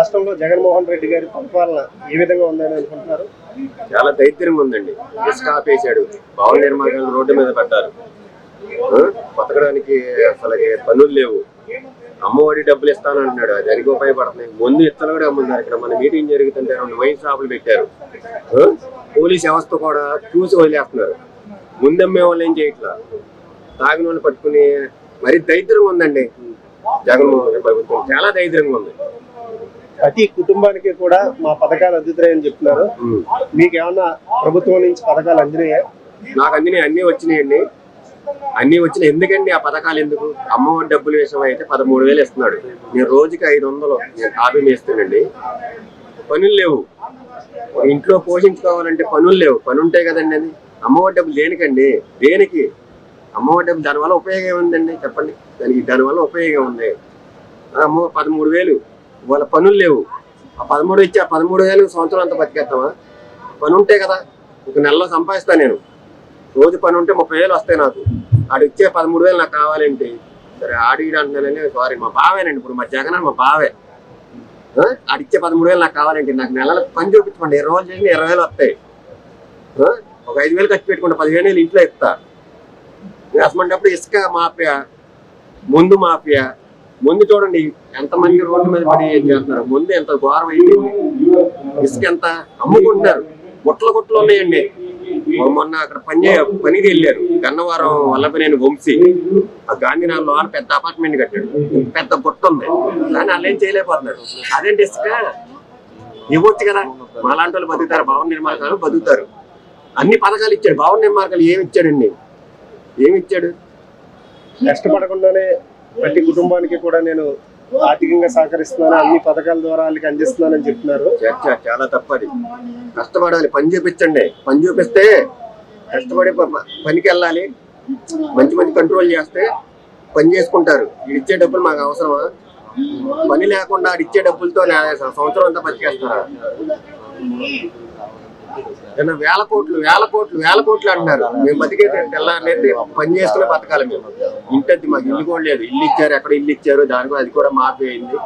రాష్ట్రంలో జగన్మోహన్ రెడ్డి గారి పరిపాలన ఏ విధంగా ఉందని అనుకుంటున్నారు? చాలా దైత్యం ఉందండి. ఇసుక ఆపేశాడు. భవన నిర్మాణాలు రోడ్డు మీద పెట్టారు. బతకడానికి అసలు పనులు లేవు. అమ్మఒడి డబ్బులు ఇస్తాను అంటున్నాడు అది దానికి ఉపయోగపడుతున్నాయి ముందు ఇత్తలు కూడా అమ్ముతున్నారు ఇక్కడ మన మీటింగ్ జరుగుతుంటే రెండు వైన్ షాపులు పెట్టారు. పోలీస్ వ్యవస్థ కూడా చూసి వదిలేస్తున్నారు. ముందమ్మే వాళ్ళు ఏం చేయట్లా? తాగిన వాళ్ళు పట్టుకుని మరి దరిద్రంగా ఉందండి జగన్మోహన్ ప్రభుత్వం. చాలా దరిద్రంగా ఉంది. ప్రతి కుటుంబానికి కూడా మా పథకాలు అందుతాయని చెప్తున్నారు. మీకు ఏమన్నా ప్రభుత్వం నుంచి పథకాలు అందినాయా? నాకు అన్ని అన్ని వచ్చినాయండి అన్ని వచ్చిన ఎందుకండి ఆ పథకాలు ఎందుకు? అమ్మఒడి డబ్బుల విషయం అయితే పదమూడు వేలు ఇస్తున్నాడు నేను రోజుకి ఐదు వందలు నేను కాపీ వేస్తానండి. పనులు లేవు. ఇంట్లో పోషించుకోవాలంటే పనులు లేవు. పని ఉంటాయి కదండి అది. అమ్మఒడి డబ్బులు దేనికండి? దేనికి? అమ్మఒడి డబ్బులు దానివల్ల ఉపయోగం ఏముందండి చెప్పండి. దానికి దానివల్ల ఉపయోగం ఉంది. అమ్మ పదమూడు వేలు. వాళ్ళ పనులు లేవు. ఆ పదమూడు ఇచ్చి ఆ పదమూడు వేలు సంవత్సరం అంతా బతికేస్తామా పని ఉంటే కదా ఒక నెలలో సంపాదిస్తాను నేను. రోజు పని ఉంటే ముప్పై వేలు వస్తాయి నాకు. ఆడు ఇచ్చే పదమూడు వేలు నాకు కావాలంటే సరే ఆడిడు అంటున్నానని సారీ మా బావేనండి ఇప్పుడు మా జగన్ మా బావే. ఆడిచ్చే పదమూడు వేలు నాకు కావాలంటే నాకు నెలలో పని చూపించమండి. ఇరవై రోజులు చేసిన ఇరవై వేలు వస్తాయి. ఒక ఐదు వేలు ఖర్చు పెట్టుకుంటా పదిహేను వేలు ఇంట్లో ఇస్తా. అసమంటప్పుడు ఇసుక మాఫియా ముందు మాఫియా ముందు చూడండి ఎంతమంది రోడ్డు మీద పడి ఏం చేస్తున్నారు? ముందు ఎంత ఘోరం అయిపోయింది ఇసుక ఎంత అమ్ముకుంటున్నారు? గుట్ల గుట్లు ఉన్నాయండి. మొన్న అక్కడ పని పనికి వెళ్ళారు. గన్నవరం వల్లభనేని వంశీ. ఆ గాంధీనగర్లో ఆయన పెద్ద అపార్ట్మెంట్ కట్టాడు. పెద్ద గుట్ట ఉంది. కానీ వాళ్ళు ఏం చేయలేకపోతున్నారు. అదేంటి ఇసుక? ఇవ్వచ్చు కదా. మాలాంటి వాళ్ళు బతుకుతారు. భవన నిర్మాణాలు బతుకుతారు. అన్ని పథకాలు ఇచ్చాడు. భవన నిర్మాణాలు ఏమి ఇచ్చాడండి? ఏమి ఇచ్చాడు? కష్టపడకుండానే ప్రతి కుటుంబానికి కూడా నేను ఆర్థికంగా సహకరిస్తున్నాను. అన్ని పథకాల ద్వారా వాళ్ళకి అందిస్తున్నానని చెప్తున్నారు. చాలా తప్పది. కష్టపడాలి. పని చూపించండి. పని చూపిస్తే కష్టపడి పనికి వెళ్ళాలి. మంచి మంచి కంట్రోల్ చేస్తే పని చేసుకుంటారు. ఇచ్చే డబ్బులు మాకు అవసరమా? పని లేకుండా ఇచ్చే డబ్బులతో సంవత్సరం అంతా బతికేస్తారా ఏమన్నా వేల కోట్లు వేల కోట్లు వేల కోట్లు అంటున్నారు. మేము బతికే తెల్లారనేది పని చేసుకునే బతకాలి మేము. ఇంటది మాకు ఇల్లు కూడా లేదు. ఇల్లు ఇచ్చారు ఎక్కడ ఇల్లు ఇచ్చారు దానికి అది కూడా మాఫీ అయింది.